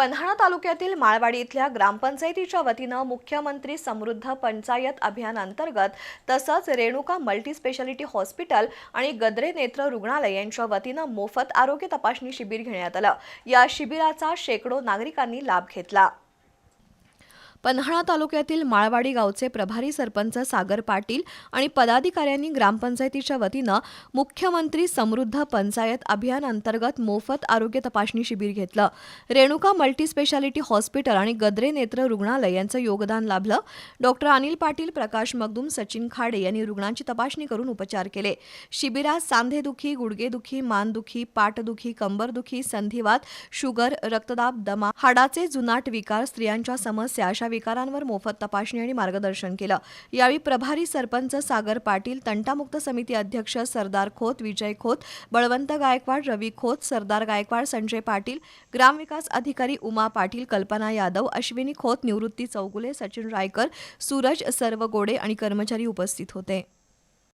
पन्हाळा तालुक्यातील माळवाडी इथल्या ग्रामपंचायतीच्या वतीनं मुख्यमंत्री समृद्ध पंचायत अभियानांतर्गत तसंच रेणुका मल्टीस्पेशालिटी हॉस्पिटल आणि गद्रे नेत्र रुग्णालय यांच्या वतीनं मोफत आरोग्य तपासणी शिबिर घेण्यात आलं. या शिबिराचा शेकडो नागरिकांनी लाभ घेतला. पन्हाळा तालुक्यातील माळवाडी गावचे प्रभारी सरपंच सागर पाटील आणि पदाधिकाऱ्यांनी ग्रामपंचायतीच्या वतीनं मुख्यमंत्री समृद्ध पंचायत अभियान अंतर्गत मोफत आरोग्य तपासणी शिबिर घेतलं. रेणुका मल्टीस्पेशालिटी हॉस्पिटल आणि गद्रे नेत्र रुग्णालय यांचं योगदान लाभलं. डॉक्टर अनिल पाटील प्रकाश मगदूम सचिन खाडे यांनी रुग्णांची तपासणी करून उपचार केले. शिबिरात सांधेदुखी गुडघेदुखी मानदुखी पाठदुखी कंबरदुखी संधिवात शुगर रक्तदाब दमा हाडाचे जुनाट विकार स्त्रियांच्या समस्या अशा विकारांवर मोफत तपासणी आणि मार्गदर्शन केलं. यावेळी प्रभारी सरपंच सागर पाटील तंटामुक्त समिती अध्यक्ष सरदार खोत विजय खोत बळवंत गायकवाड रवी खोत सरदार गायकवाड संजय पाटील ग्रामविकास अधिकारी उमा पाटील कल्पना यादव अश्विनी खोत निवृत्ती चौगुले सचिन रायकर सूरज सर्वगोडे आणि कर्मचारी उपस्थित होते.